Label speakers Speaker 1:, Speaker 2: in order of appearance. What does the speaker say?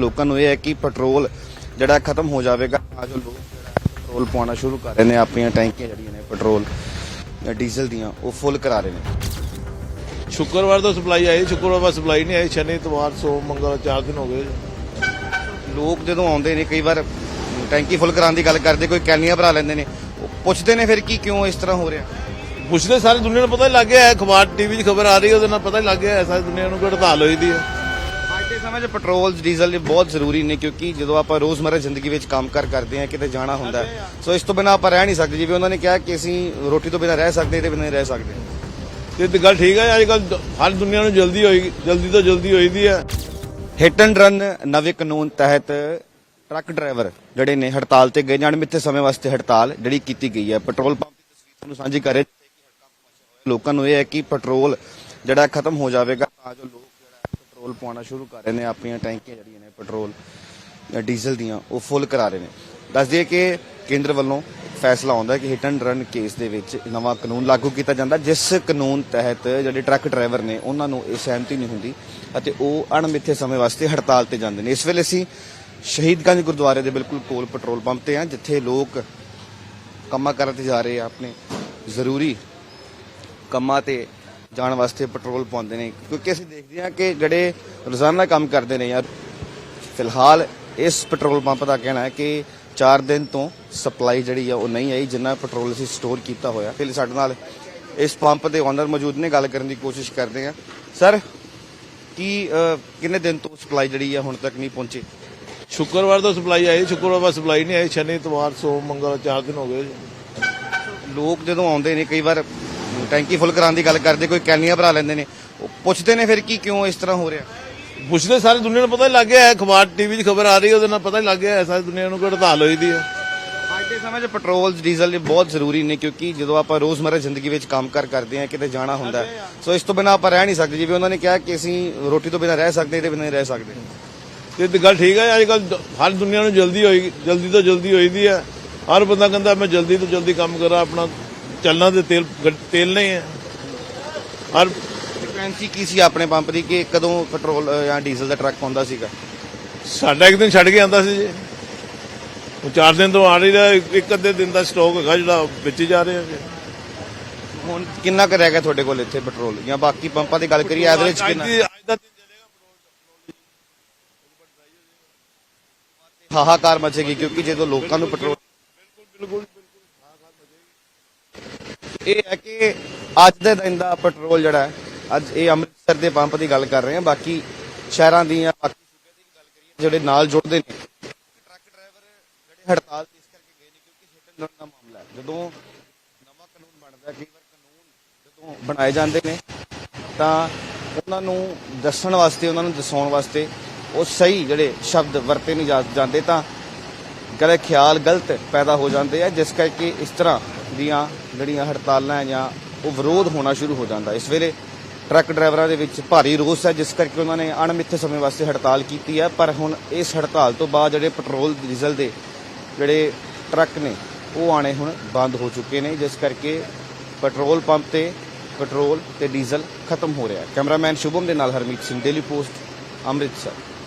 Speaker 1: ਲੋਕਾਂ ਨੂੰ ਇਹ ਹੈ ਕਿ ਪੈਟਰੋਲ ਜਿਹੜਾ ਖਤਮ ਹੋ ਜਾਵੇਗਾ ਤਾਂ ਜੋ ਲੋਕ ਜਿਹੜਾ ਪੈਟਰੋਲ ਪਾਉਣਾ ਸ਼ੁਰੂ ਕਰ ਰਹੇ ਨੇ ਆਪਣੀਆਂ ਟੈਂਕੀਆਂ ਜਿਹੜੀਆਂ ਨੇ ਪੈਟਰੋਲ ਜਾਂ ਡੀਜ਼ਲ ਦੀਆਂ ਉਹ ਫੁੱਲ ਕਰਾ ਰਹੇ ਨੇ।
Speaker 2: ਸ਼ੁੱਕਰਵਾਰ ਤੋਂ ਸਪਲਾਈ ਆਈ ਸ਼ੁੱਕਰਵਾਰ ਸਪਲਾਈ ਨਹੀਂ ਆਈ ਸ਼ਨੀ ਇਤਵਾਰ ਸੋਮ ਮੰਗਲ ਚਾਰ ਦਿਨ ਹੋ ਗਏ।
Speaker 1: ਲੋਕ ਜਦੋਂ ਆਉਂਦੇ ਨੇ ਕਈ ਵਾਰ ਟੈਂਕੀ ਫੁੱਲ ਕਰਾਉਣ ਦੀ ਗੱਲ ਕਰਦੇ ਕੋਈ ਕੈਨੀਆਂ ਭਰਾ ਲੈਂਦੇ ਨੇ ਪੁੱਛਦੇ ਨੇ ਫਿਰ ਕਿ ਕਿਉਂ ਇਸ ਤਰ੍ਹਾਂ ਹੋ ਰਿਹਾ।
Speaker 2: ਪੁੱਛਦੇ ਸਾਰੇ ਦੁਨੀਆ ਨੂੰ ਪਤਾ ਹੀ ਲੱਗ ਗਿਆ ਹੈ ਅਖਬਾਰ ਟੀਵੀ 'ਚ ਖਬਰ ਆ ਰਹੀ ਹੈ ਉਹਦੇ ਨਾਲ ਪਤਾ ਹੀ ਲੱਗ ਗਿਆ ਹੈ ਸਾਰੀ ਦੁਨੀਆ ਨੂੰ ਕਿ ਹੜਤਾਲ ਹੋਈ ਦੀ ਹੈ।
Speaker 1: ਦੇ ਸਮੇਂ 'ਚ ਪੈਟਰੋਲ ਡੀਜ਼ਲ ਇਹ ਬਹੁਤ ਜ਼ਰੂਰੀ ਨੇ ਕਿਉਂਕਿ ਜਦੋਂ ਆਪਾਂ ਰੋਜ਼ਮਰਰਾ ਜ਼ਿੰਦਗੀ ਵਿੱਚ ਕੰਮ ਕਰ ਕਰਦੇ ਹਾਂ ਕਿਤੇ ਜਾਣਾ ਹੁੰਦਾ ਹੈ, ਸੋ ਇਸ ਤੋਂ ਬਿਨਾਂ ਆਪਾਂ ਰਹਿ ਨਹੀਂ ਸਕਦੇ। ਜਿਵੇਂ ਉਹਨਾਂ ਨੇ ਕਿਹਾ ਕਿ ਅਸੀਂ ਰੋਟੀ ਤੋਂ ਬਿਨਾਂ ਰਹਿ ਸਕਦੇ ਤੇ ਬਿਨਾਂ ਨਹੀਂ ਰਹਿ ਸਕਦੇ।
Speaker 2: ਤੇ ਇਹ ਤਾਂ ਗੱਲ ਠੀਕ ਹੈ ਅੱਜ ਕੱਲ ਹਰ ਦੁਨੀਆ ਨੂੰ ਜਲਦੀ ਹੋਈ ਜਲਦੀ ਤੋਂ ਜਲਦੀ ਹੋਈ ਦੀ ਹੈ।
Speaker 1: ਹਿੱਟ ਐਂਡ ਰਨ ਨਵੇਂ ਕਾਨੂੰਨ ਤਹਿਤ ਟਰੱਕ ਡਰਾਈਵਰ ਜਿਹੜੇ ਨੇ ਹੜਤਾਲ ਤੇ ਗਏ ਜਾਣ ਮਿੱਥੇ ਸਮੇਂ ਵਾਸਤੇ ਹੜਤਾਲ ਜਿਹੜੀ ਕੀਤੀ ਗਈ ਹੈ। ਪੈਟਰੋਲ ਪੰਪ ਦੀ ਤਸਵੀਰ ਤੁਹਾਨੂੰ ਸਾਂਝੀ ਕਰ ਰਹੇ ਲੋਕਾਂ ਨੂੰ ਇਹ ਹੈ ਕਿ ਪੈਟਰੋਲ ਜਿਹੜਾ ਖਤਮ ਹੋ ਜਾਵੇਗਾ ਤਾਂ ਜੋ ਲੋਕ ਪੈਟਰੋਲ ਪਾਉਣਾ ਸ਼ੁਰੂ ਕਰ ਰਹੇ ਨੇ, ਆਪਣੀਆਂ ਟੈਂਕੀਆਂ ਜਿਹੜੀਆਂ ਨੇ, ਪੈਟਰੋਲ ਡੀਜ਼ਲ ਦੀਆਂ, ਉਹ ਫੁੱਲ ਕਰਾ ਰਹੇ ਨੇ। ਦੱਸ ਦਈਏ ਕਿ ਕੇਂਦਰ ਵੱਲੋਂ ਫੈਸਲਾ ਆਉਂਦਾ ਕਿ ਹਿਟ ਐਂਡ ਰਨ ਕੇਸ ਦੇ ਵਿੱਚ ਨਵਾਂ ਕਾਨੂੰਨ ਲਾਗੂ ਕੀਤਾ ਜਾਂਦਾ, ਜਿਸ ਕਾਨੂੰਨ ਤਹਿਤ ਜਿਹੜੇ ਟਰੱਕ ਡਰਾਈਵਰ ਨੇ, ਉਹਨਾਂ ਨੂੰ ਇਹ ਸਹਿਮਤੀ ਨਹੀਂ ਹੁੰਦੀ ਅਤੇ ਉਹ ਅਣਮਿੱਥੇ ਸਮੇਂ ਵਾਸਤੇ ਹੜਤਾਲ ਤੇ ਜਾਂਦੇ ਨੇ। ਇਸ ਵੇਲੇ ਅਸੀਂ ਸ਼ਹੀਦਗੰਜ ਗੁਰਦੁਆਰੇ ਦੇ ਬਿਲਕੁਲ ਕੋਲ ਪੈਟਰੋਲ ਪੰਪ ਤੇ ਹਾਂ, ਜਿੱਥੇ ਲੋਕ ਕੰਮਾਂ ਕਰਨ ਤੇ ਜਾ ਰਹੇ ਆ, ਆਪਣੇ ਜ਼ਰੂਰੀ ਕੰਮਾਂ ਤੇ ਜਾਣ ਵਾਸਤੇ ਪੈਟਰੋਲ ਪਾਉਂਦੇ ਨੇ ਕਿਉਂਕਿ ਅਸੀਂ ਦੇਖਦੇ ਹਾਂ ਕਿ ਜਿਹੜੇ ਰੋਜ਼ਾਨਾ ਕੰਮ ਕਰਦੇ ਨੇ ਯਾਰ ਫਿਲਹਾਲ ਇਸ ਪੈਟਰੋਲ ਪੰਪ ਦਾ ਕਹਿਣਾ ਹੈ ਕਿ 4 ਦਿਨ ਤੋਂ ਸਪਲਾਈ ਜਿਹੜੀ ਆ ਉਹ ਨਹੀਂ ਆਈ ਜਿੰਨਾ ਪੈਟਰੋਲ ਅਸੀਂ ਸਟੋਰ ਕੀਤਾ ਹੋਇਆ। ਫਿਰ ਸਾਡੇ ਨਾਲ ਇਸ ਪੰਪ ਦੇ ਓਨਰ ਮੌਜੂਦ ਨੇ ਗੱਲ ਕਰਨ ਦੀ ਕੋਸ਼ਿਸ਼ ਕਰਦੇ ਆ ਸਰ ਕੀ ਕਿੰਨੇ ਦਿਨ ਤੋਂ ਸਪਲਾਈ ਜਿਹੜੀ ਆ ਹੁਣ ਤੱਕ ਨਹੀਂ ਪਹੁੰਚੀ?
Speaker 2: ਸ਼ੁੱਕਰਵਾਰ ਤੋਂ ਸਪਲਾਈ ਆਈ ਸ਼ੁੱਕਰਵਾਰ ਸਪਲਾਈ ਨਹੀਂ ਆਈ ਸ਼ਨੀ ਇਤਵਾਰ ਸੋਮ ਮੰਗਲ ਚਾਰ ਦਿਨ ਹੋ ਗਏ।
Speaker 1: ਲੋਕ ਜਦੋਂ ਆਉਂਦੇ ਨੇ ਕਈ ਵਾਰ ਟੈਂਕੀ ਫੁੱਲ ਕਰਾਉਣ ਦੀ ਗੱਲ ਕਰਦੇ ਕੋਈ ਕੈਨੀਆਂ ਭਰਾ ਲੈਂਦੇ ਨੇ। ਉਹ ਪੁੱਛਦੇ ਨੇ ਫਿਰ ਕਿ ਕਿਉਂ ਇਸ ਤਰ੍ਹਾਂ ਹੋ ਰਿਹਾ?
Speaker 2: ਪੁੱਛਦੇ ਸਾਰੇ ਦੁਨੀਆ ਨੂੰ ਪਤਾ ਹੀ ਲੱਗ ਗਿਆ ਹੈ ਅਖਬਾਰ ਟੀਵੀ 'ਚ ਖਬਰ ਆ ਰਹੀ ਹੈ ਉਹਦੇ ਨਾਲ ਪਤਾ ਹੀ ਲੱਗ ਗਿਆ ਹੈ ਸਾਰੀ ਦੁਨੀਆ ਨੂੰ ਕਿ ਹੜਤਾਲ ਹੋਈ ਦੀ ਹੈ।
Speaker 1: ਅੱਜ ਦੇ ਸਮੇਂ 'ਚ ਪੈਟਰੋਲ ਡੀਜ਼ਲ ਇਹ ਬਹੁਤ ਜ਼ਰੂਰੀ ਨੇ ਕਿਉਂਕਿ ਜਦੋਂ ਆਪਾਂ ਰੋਜ਼ਮਰਰਾ ਜ਼ਿੰਦਗੀ ਵਿੱਚ ਕੰਮ ਕਰ ਕਰਦੇ ਹਾਂ ਕਿਤੇ ਜਾਣਾ ਹੁੰਦਾ ਹੈ, ਸੋ ਇਸ ਤੋਂ ਬਿਨਾਂ ਆਪਾਂ ਰਹਿ ਨਹੀਂ ਸਕਦੇ ਜਿਵੇਂ ਉਹਨਾਂ ਨੇ ਕਿਹਾ ਕਿ ਅਸੀਂ ਰੋਟੀ ਤੋਂ ਬਿਨਾਂ ਰਹਿ ਸਕਦੇ ਤੇ ਬਿਨਾਂ ਨਹੀਂ ਰਹਿ ਸਕਦੇ।
Speaker 2: ਤੇ ਇਹ ਤਾਂ ਗੱਲ ਠੀਕ ਹੈ ਅੱਜ ਕੱਲ ਹਰ ਦੁਨੀਆ ਨੂੰ ਜਲਦੀ ਹੋਈ ਜਲਦੀ ਤੋਂ ਜਲਦੀ ਹੋਈ ਦੀ ਹੈ। ਹਰ ਬੰਦਾ ਕਹਿੰਦਾ ਮੈਂ ਜਲਦੀ ਤੋਂ ਜਲਦੀ ਕੰਮ ਕਰਾਂ ਆਪਣਾ ਚੱਲਣਾ ਤੇ ਤੇਲ ਤੇਲ ਨਹੀਂ ਹੈ। ਹਰ
Speaker 1: ਫ੍ਰੀਕੁਐਂਸੀ ਕੀ ਸੀ ਆਪਣੇ ਪੰਪ ਦੀ? ਕਿ ਕਦੋਂ ਪੈਟਰੋਲ ਜਾਂ ਡੀਜ਼ਲ ਦਾ ਟਰੱਕ ਆਉਂਦਾ ਸੀਗਾ?
Speaker 2: ਸਾਡਾ ਇੱਕ ਦਿਨ ਛੱਡ ਕੇ ਆਂਦਾ ਸੀ ਜੀ। ਉਹ ਚਾਰ ਦਿਨ ਤੋਂ ਆ ਰਹੀ ਦਾ ਇੱਕ ਅੱਧੇ ਦਿਨ ਦਾ ਸਟਾਕ ਹੈਗਾ ਜਿਹੜਾ ਵਿੱਚ ਜਾ ਰਿਹਾ ਜੀ।
Speaker 1: ਹੁਣ ਕਿੰਨਾ ਕੁ ਰਹਿ ਗਿਆ ਤੁਹਾਡੇ ਕੋਲ ਇੱਥੇ ਪੈਟਰੋਲ ਜਾਂ ਬਾਕੀ ਪੰਪਾਂ ਦੀ ਗੱਲ ਕਰੀਏ ਐਵਰੇਜ ਕਿੰਨਾ? ਹਾਹਾਕਾਰ ਮਚੇਗੀ ਕਿਉਂਕਿ ਜਦੋਂ ਲੋਕਾਂ ਨੂੰ ਪੈਟਰੋਲ
Speaker 2: ਬਿਲਕੁਲ।
Speaker 1: ਇਹ ਹੈ ਕਿ ਅੱਜ ਦੇ ਦਿਨ ਦਾ ਪੈਟਰੋਲ ਜਿਹੜਾ ਹੈ, ਅੱਜ ਇਹ ਅੰਮ੍ਰਿਤਸਰ ਦੇ ਪੰਪ ਦੀ ਗੱਲ ਕਰ ਰਹੇ ਹਾਂ। ਬਾਕੀ ਸ਼ਹਿਰਾਂ ਦੀ ਜਾਂ ਬਾਕੀ ਸੂਬੇ ਦੀ ਗੱਲ ਕਰੀਏ, ਜਿਹੜੇ ਨਾਲ ਜੁੜਦੇ ਨੇ, ਟਰੱਕ ਡਰਾਈਵਰ ਜਿਹੜੇ ਹੜਤਾਲ ਇਸ ਕਰਕੇ ਗਏ ਨੇ ਕਿਉਂਕਿ ਹਿੱਟ ਐਂਡ ਦਾ ਮਾਮਲਾ ਹੈ। ਜਦੋਂ ਨਵਾਂ ਕਾਨੂੰਨ ਬਣਦਾ ਕਈ ਵਾਰ ਕਾਨੂੰਨ ਜਦੋਂ ਬਣਾਏ ਜਾਂਦੇ ਨੇ, ਤਾਂ ਉਹਨਾਂ ਨੂੰ ਦੱਸਣ ਵਾਸਤੇ, ਉਹਨਾਂ ਨੂੰ ਦਸਾਉਣ ਵਾਸਤੇ ਉਹ ਸਹੀ ਜਿਹੜੇ ਸ਼ਬਦ ਵਰਤੇ ਨਹੀਂ ਜਾ- ਜਾਂਦੇ, ਤਾਂ ਗਲਤ ਖਿਆਲ ਗਲਤ ਪੈਦਾ ਹੋ ਜਾਂਦੇ ਆ। ਜਿਸ ਕਰਕੇ ਇਸ ਤਰ੍ਹਾਂ ਦੀਆਂ ਜਿਹੜੀਆਂ ਹੜਤਾਲਾਂ ਹੈ ਜਾਂ ਉਹ ਵਿਰੋਧ ਹੋਣਾ ਸ਼ੁਰੂ ਹੋ ਜਾਂਦਾ। ਇਸ ਵੇਲੇ ਟਰੱਕ ਡਰਾਈਵਰਾਂ ਦੇ ਵਿੱਚ ਭਾਰੀ ਰੋਸ ਹੈ, ਜਿਸ ਕਰਕੇ ਉਹਨਾਂ ਨੇ ਅਣਮਿੱਥੇ ਸਮੇਂ ਵਾਸਤੇ ਹੜਤਾਲ ਕੀਤੀ ਹੈ। ਪਰ ਹੁਣ ਇਸ ਹੜਤਾਲ ਤੋਂ ਬਾਅਦ ਜਿਹੜੇ ਪੈਟਰੋਲ, ਡੀਜ਼ਲ ਦੇ ਜਿਹੜੇ ਟਰੱਕ ਨੇ, ਉਹ ਆਣੇ ਹੁਣ ਬੰਦ ਹੋ ਚੁੱਕੇ ਨੇ, ਜਿਸ ਕਰਕੇ ਪੈਟਰੋਲ ਪੰਪ ਤੇ ਪੈਟਰੋਲ ਤੇ ਡੀਜ਼ਲ ਖਤਮ ਹੋ ਰਿਹਾ ਹੈ। ਕੈਮਰਾਮੈਨ ਸ਼ੁਭਮ ਦੇ ਨਾਲ ਹਰਮੀਤ ਸਿੰਘ, ਡੇਲੀ ਪੋਸਟ, ਅੰਮ੍ਰਿਤਸਰ।